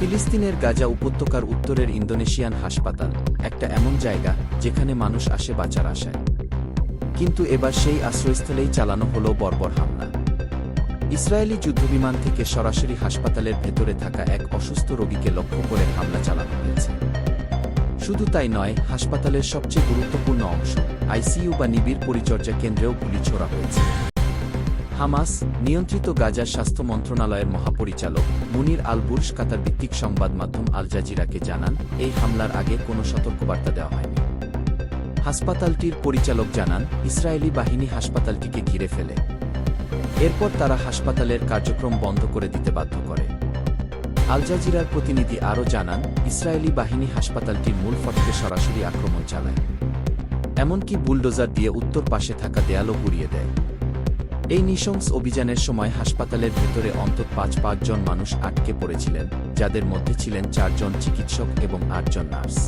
ফিলিস্তিনের গাজা উপত্যকার উত্তরের ইন্দোনেশিয়ান হাসপাতাল, একটা এমন জায়গা যেখানে মানুষ আসে বাঁচার আশায়। কিন্তু এবার সেই আশ্রয়স্থলেই চালানো হলো বর্বর হামলা। ইসরায়েলি যুদ্ধবিমান থেকে সরাসরি হাসপাতালের ভেতরে থাকা এক অসুস্থ রোগীকে লক্ষ্য করে হামলা চালানো হয়েছে। শুধু তাই নয়, হাসপাতালের সবচেয়ে গুরুত্বপূর্ণ অংশ, আইসিইউ বা নিবিড় পরিচর্যা কেন্দ্রেও গুলি ছোড়া হয়েছে। হামাস নিয়ন্ত্রিত গাজার স্বাস্থ্য মন্ত্রণালয়ের মহাপরিচালক মুনির আল বুর্শ কাতার ভিত্তিক সংবাদ মাধ্যম আল জাজিরাকে জানান, এই হামলার আগে কোনো সতর্কবার্তা দেওয়া হয়নি। হাসপাতালটির পরিচালক জানান, ইসরায়েলি বাহিনী হাসপাতালটিকে ঘিরে ফেলে। এরপর তারা হাসপাতালের কার্যক্রম বন্ধ করে দিতে বাধ্য করে। আল জাজিরার প্রতিনিধি আরও জানান, ইসরায়েলি বাহিনী হাসপাতালটির মূল ফটকে সরাসরি আক্রমণ চালায়। এমনকি বুলডোজার দিয়ে উত্তর পাশে থাকা দেয়ালও গুড়িয়ে দেয়। এই নিশংস অভিযানের সময় হাসপাতালের ভেতরে অন্তত পাঁচ পাঁচজন মানুষ আটকে পড়েছিলেন, যাদের মধ্যে ছিলেন চারজন চিকিৎসক এবং আটজন নার্স।